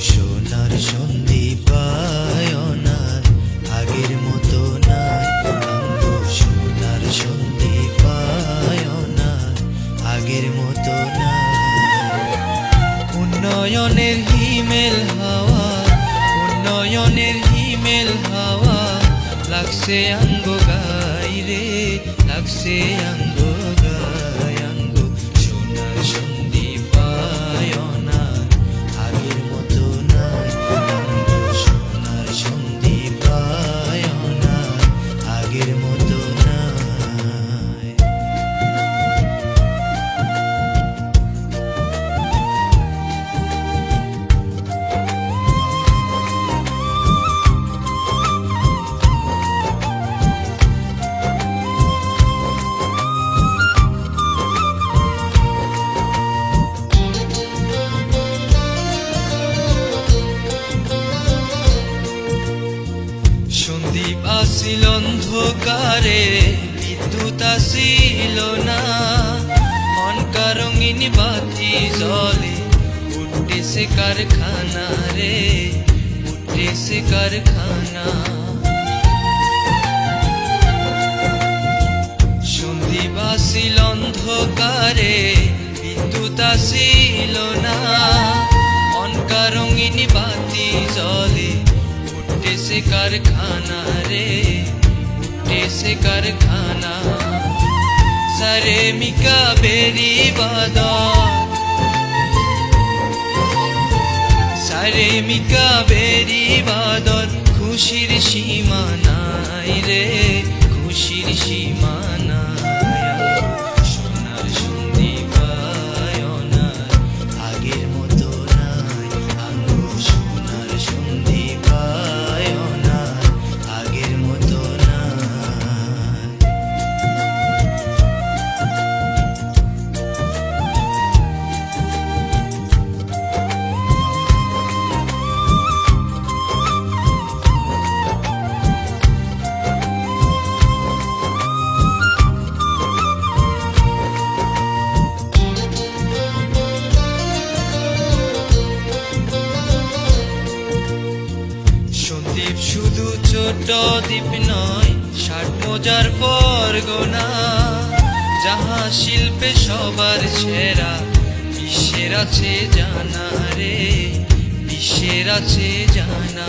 সোনার সন্ধি পায়নার আগের মতো নাই। আমগো সোনার সন্ধি পায়নার আগের মতো নাই। উন্নয়নের হিমেল হাওয়া, উন্নয়নের হিমেল হাওয়া। লাগছে আঙ্গ গাইরে লাগছে আঙ্গ সন্দীপ আসিল অন্ধকারে, বিদ্যুৎ আসিল না। অনকা রঙিন বাতি জলে উঠেছে কারখানা রে উঠেছে কারখানা। সন্দীপ আসিল অন্ধকারে, বিদ্যুৎ আসিল না। অনকা রঙিন বাতি জলে উঠেছে কারখানা রে উঠেছে কারখানা সারে মিকা বেরি বাদর সারে মিকা বেরি বাদর খুশির সীমা রে খুশির সীমা শুধু দ্বীপ নয়, ষাট মজার পরগনা যাহা শিল্পে সবার সেরা বিশ্বের আছে জানা রে? বিশ্বের আছে জানা